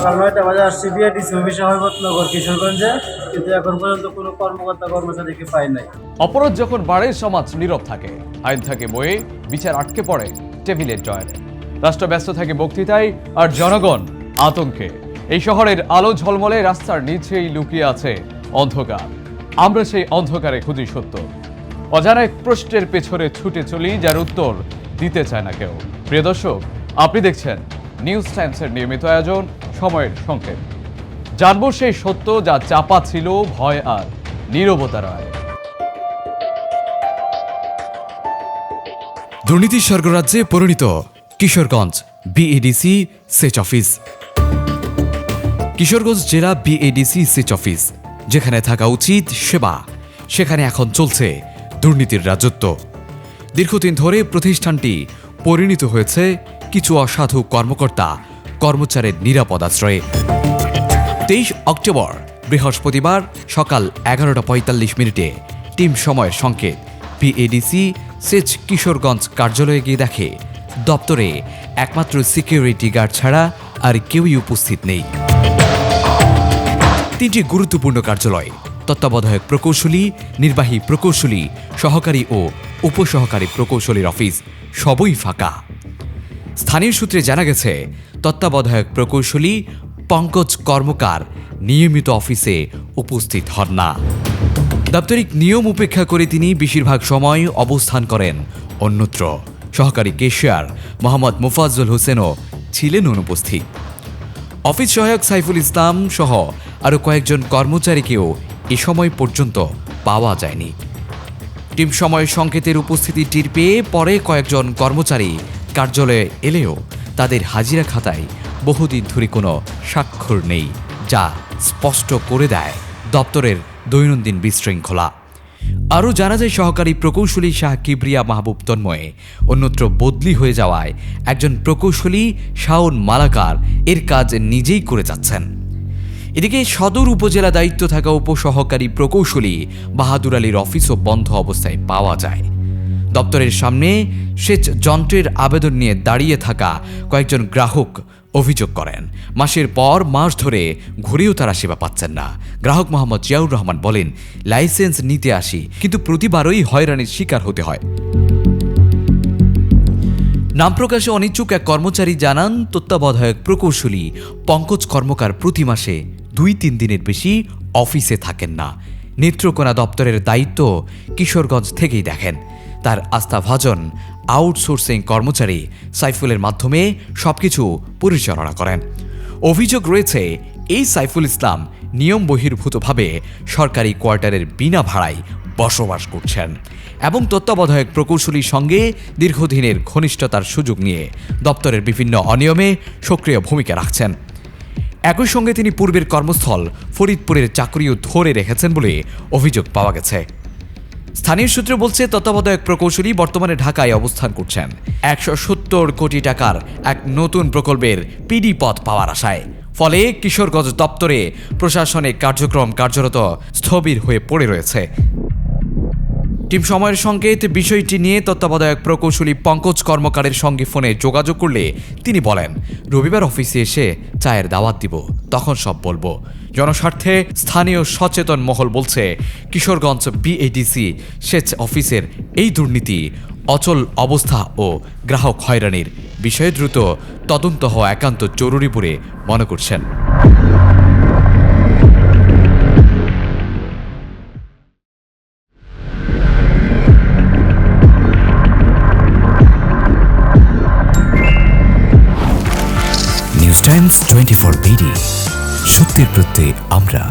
সকাল নয়টা বাজে বিআরটিসি কিশোরগঞ্জে। কিন্তু এখন পর্যন্ত কোনো কর্মকর্তা কর্মচারীকে পাই নাই। অপরাধ যখন বাড়ে, সমাজ নীরব থাকে। আইন থাকে বয়ে বিচার আটকে পড়ে টেবিলের রাষ্ট্র ব্যস্ত থাকে বক্তৃতায়, আর জনগণ আতঙ্কে। এই শহরের আলো ঝলমলে, রাস্তার নিচেই লুকিয়ে আছে অন্ধকার। আমরা সেই অন্ধকারে খুঁজি সত্য। অজানা এক প্রশ্নের পেছনে ছুটে চলি, যার উত্তর দিতে চায় না কেউ। প্রিয় দর্শক, আপনি দেখছেন নিউজ টাইমসের নিয়মিত আয়োজন। সময়ের জানব সেই সত্য যা চাপা ছিল, ভয় আর নীরবতার আয় দুর্নীতির স্বর্গরাজ্যে পরিণত কিশোরগঞ্জ বিএডিসি সেচ অফিস কিশোরগঞ্জ জেলা বিএডিসি সেচ অফিস যেখানে থাকা উচিত সেবা, সেখানে এখন চলছে দুর্নীতির রাজত্ব। দীর্ঘদিন ধরে প্রতিষ্ঠানটি পরিণত হয়েছে কিছু অসাধু কর্মকর্তা কর্মচারীর নিরাপদ আশ্রয়ে। তেইশ অক্টোবর, বৃহস্পতিবার সকাল এগারোটা পঁয়তাল্লিশ মিনিটে টিম সময়ের সংকেত। পিএডিসি সেচ কিশোরগঞ্জ কার্যালয়ে গিয়ে দেখে, দপ্তরে একমাত্র সিকিউরিটি গার্ড ছাড়া আর কেউই উপস্থিত নেই। তিনটি গুরুত্বপূর্ণ কার্যালয়, তত্ত্বাবধায়ক প্রকৌশলী, নির্বাহী প্রকৌশলী, সহকারী ও উপসহকারী প্রকৌশলীর অফিস, সবই ফাঁকা। স্থানীয় সূত্রে জানা গেছে, তত্ত্বাবধায়ক প্রকৌশলী পঙ্কজ কর্মকার নিয়মিত অফিসে উপস্থিত হন না। দাপ্তরিক নিয়ম উপেক্ষা করে তিনি বেশিরভাগ সময় অবস্থান করেন অন্যত্র। সহকারী কেশিয়ার মোহাম্মদ মুফাজ্জল হোসেনও ছিলেন অনুপস্থিত। অফিস সহায়ক সাইফুল ইসলাম সহ আরও কয়েকজন কর্মচারীকেও এ সময় পর্যন্ত পাওয়া যায়নি। টিম সময় সংকেতের উপস্থিতি টির পেয়ে পরে কয়েকজন কর্মচারী কার্যালয়ে এলেও তাদের হাজিরা খাতায় বহুদিন ধরে কোনো স্বাক্ষর নেই, যা স্পষ্ট করে দেয় দপ্তরের দৈনন্দিন বিশৃঙ্খলা। আরও জানা যায়, সহকারী প্রকৌশলী শাহ কিবরিয়া মাহবুব তন্ময়ে অন্যত্র বদলি হয়ে যাওয়ায় একজন প্রকৌশলী শাওন মালাকার এর কাজ নিজেই করে যাচ্ছেন। এদিকে সদর উপজেলা দায়িত্ব থাকা উপসহকারী প্রকৌশলী বাহাদুর আলীর অফিসও বন্ধ অবস্থায় পাওয়া যায়। দপ্তরের সামনে সেচ যন্ত্রের আবেদন নিয়ে দাঁড়িয়ে থাকা কয়েকজন গ্রাহক অভিযোগ করেন। মাসের পর মাস ধরে ঘুরেও তারা সেবা পাচ্ছেন না। গ্রাহক মোহাম্মদ জিয়াউর রহমান বলেন, লাইসেন্স নিতে আসি, কিন্তু প্রতিবারই হয়রানির শিকার হতে হয়। নাম প্রকাশে অনিচ্ছুক এক কর্মচারী জানান, তত্ত্বাবধায়ক প্রকৌশলী পঙ্কজ কর্মকার প্রতি মাসে দুই তিন দিনের বেশি অফিসে থাকেন না। নেত্রকোনা দপ্তরের দায়িত্ব কিশোরগঞ্জ থেকেই দেখেন। তার আস্থাভাজন আউটসোর্সিং কর্মচারী সাইফুলের মাধ্যমে সবকিছু পরিচালনা করেন। অভিযোগ রয়েছে, এই সাইফুল ইসলাম নিয়ম বহির্ভূতভাবে সরকারি কোয়ার্টারের বিনা ভাড়ায় বসবাস করছেন এবং তত্ত্বাবধায়ক প্রকৌশলীর সঙ্গে দীর্ঘদিনের ঘনিষ্ঠতার সুযোগ নিয়ে দপ্তরের বিভিন্ন অনিয়মে সক্রিয় ভূমিকা রাখছেন। একই সঙ্গে তিনি পূর্বের কর্মস্থল ফরিদপুরের চাকরিও ধরে রেখেছেন বলে অভিযোগ পাওয়া গেছে। স্থানীয় সূত্র বলছে, তত্ত্বাবধায়ক প্রকৌশলী বর্তমানে ঢাকায় অবস্থান করছেন। একশো সত্তর কোটি টাকার এক নতুন প্রকল্পের পিডি পথ পাওয়ার আশায়। ফলে কিশোরগঞ্জ দপ্তরে প্রশাসনিক কার্যক্রম কার্যরত স্থবির হয়ে পড়ে রয়েছে। টিম সময়ের সংকেত, বিষয়টি নিয়ে তত্ত্বাবধায়ক প্রকৌশলী পঙ্কজ কর্মকারের সঙ্গে ফোনে যোগাযোগ করলে তিনি বলেন, রবিবার অফিসে এসে চায়ের দাওয়াত দিব, তখন সব বলব। জনস্বার্থে স্থানীয় সচেতন মহল বলছে, কিশোরগঞ্জ বিএডিসি সেচ অফিসের এই দুর্নীতি অচল অবস্থা ও গ্রাহক হয়রানির বিষয়ে দ্রুত তদন্ত হওয়া একান্ত জরুরি বলে মনে করছেন। টাইমস টোয়েন্টি ফোর বিডি সত্যের প্রত্যয়ে আমরা